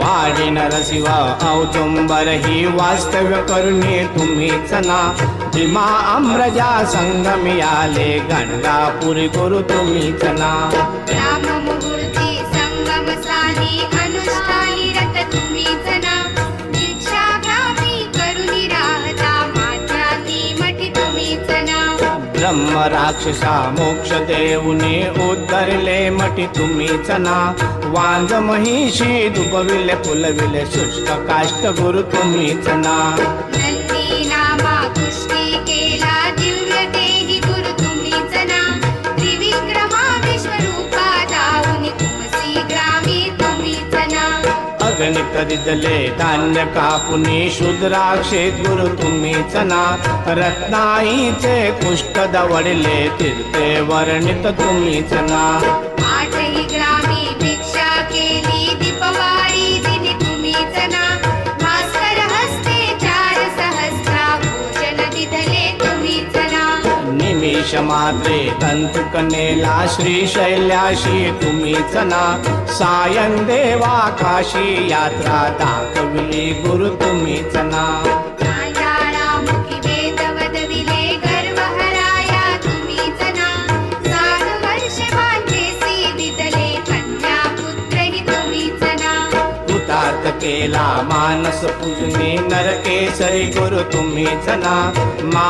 वाडी नरशिव ही वास्तव्य करुणी तुम्हीच ना भीमा अम्रजा संगमी आले गणगापुरी गुरु तुम्हीच ना బ్రహ్మ రాక్షస మోక్ష దేవుని ఉద్ధరిలేమటి తుమ్మిచన వాంద మహిషి దుబవిలె పులవిలె శుష్క కాష్ట గురు తుమ్మిచన గ్రామీ अगणित दिदले धान्य कापुनी शूद्राक्षेत गुरु तुम्हीच ना रत्नाईचे कुष्ठ दवडले तीर्थे वर्णित तुम्हीच ना ग्रामी भिक्षा मात्रे तंतु कनेला श्रीशैल्याशी तुम्हीच ना सायं देवा काशी यात्रा दाखविली गुरु तुम्हीच ना केला मानस पूजने नरकेसरी गुरु तुम्हीच ना मा